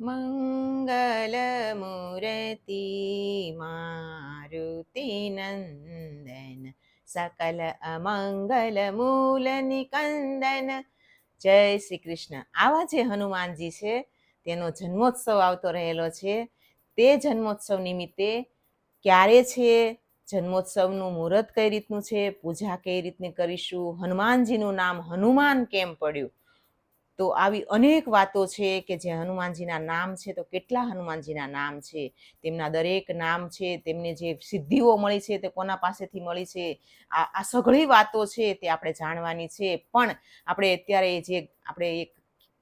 മംഗളമുരതി മാരുതിനന്ദന സകല അമംഗലമൂലനികന്ദന જય શ્રી કૃષ્ણ આવા જે હનુમાનજી છે, તેનો જન્મોત્સવ આવતો રહેલો છે. તે જન્મોત્સવ નિમિત્તે ક્યારે છે, જન્મોત્સવનું મુહૂર્ત કઈ રીતનું છે, પૂજા કઈ રીતની કરીશું, હનુમાનજીનું નામ હનુમાન કેમ પડ્યું? તો આવી અનેક વાતો છે કે જે હનુમાનજીના નામ છે, તો કેટલા હનુમાનજીના નામ છે? તેમના દરેક નામ છે, તેમને જે સિદ્ધિઓ મળી છે તે કોના પાસેથી મળી છે? આ આ સઘળી વાતો છે તે આપણે જાણવાની છે. પણ આપણે અત્યારે જે આપણે એક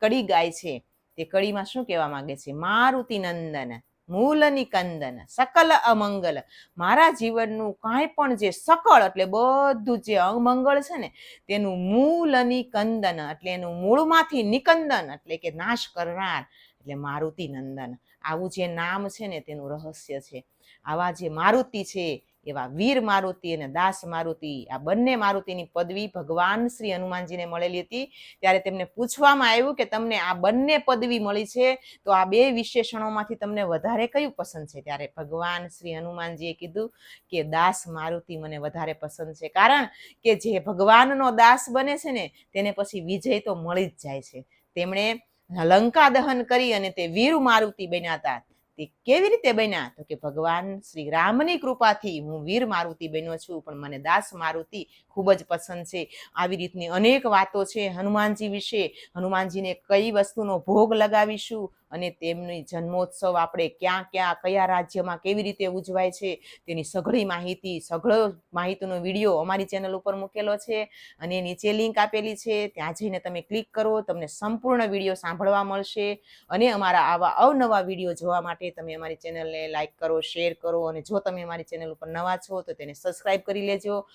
કડી ગાય છે, તે કડીમાં શું કહેવા માંગે છે? મારુતિ નંદન મૂલ નિકંદન સકલ અમંગલ. મારા જીવનનું કાંઈ પણ જે સકળ એટલે બધું જે અમંગળ છે ને, તેનું મૂલ નિકંદન એટલે એનું મૂળમાંથી નિકંદન, એટલે કે નાશ કરનાર, એટલે મારુતિ નંદન. આવું જે નામ છે ને, તેનું રહસ્ય છે. આવા જે મારુતિ છે એવા વીર મારુતિ અને દાસ મારુતિ, આ બંને મારુતિની પદવી ભગવાન શ્રી હનુમાનજીને મળેલી હતી. ત્યારે તેમને પૂછવામાં આવ્યું કે તમને આ બંને પદવી મળી છે, તો આ બે વિશેષણોમાંથી તમને વધારે કયું પસંદ છે? ત્યારે ભગવાન શ્રી હનુમાનજીએ કીધું કે દાસ મારુતિ મને વધારે પસંદ છે. કારણ કે જે ભગવાનનો દાસ બને છે ને, તેને પછી વિજય તો મળી જ જાય છે. તેમણે લંકા દહન કરી અને તે વીર મારુતિ બન્યા હતા. તે કેવી રીતે બન્યા? તો કે ભગવાન શ્રી રામની કૃપાથી હું વીર મારુતિ બન્યો છું, પણ મને દાસ મારુતિ ખૂબ જ પસંદ છે. આવી રીતની અનેક વાતો છે હનુમાનજી વિશે. હનુમાનજીને કઈ વસ્તુનો ભોગ લગાવીશું? અને તેમની જન્મોત્સવ આપણે ક્યાં ક્યાં, કયા રાજ્યમાં કેવી રીતે ઉજવાય છે, તેની સઘળી માહિતી, સઘળો માહિતીનો વીડિયો અમારી ચેનલ ઉપર મૂકેલો છે અને નીચે લિંક આપેલી છે. ત્યાં જઈને તમે ક્લિક કરો, તમને સંપૂર્ણ વીડિયો સાંભળવા મળશે અને અમારા આવા અવનવા વીડિયો જોવા માટે તમે અમારી ચેનલને લાઇક કરો, શેર કરો અને જો તમે અમારી ચેનલ ઉપર નવા છો તો તેને સબસ્ક્રાઈબ કરી લેજો.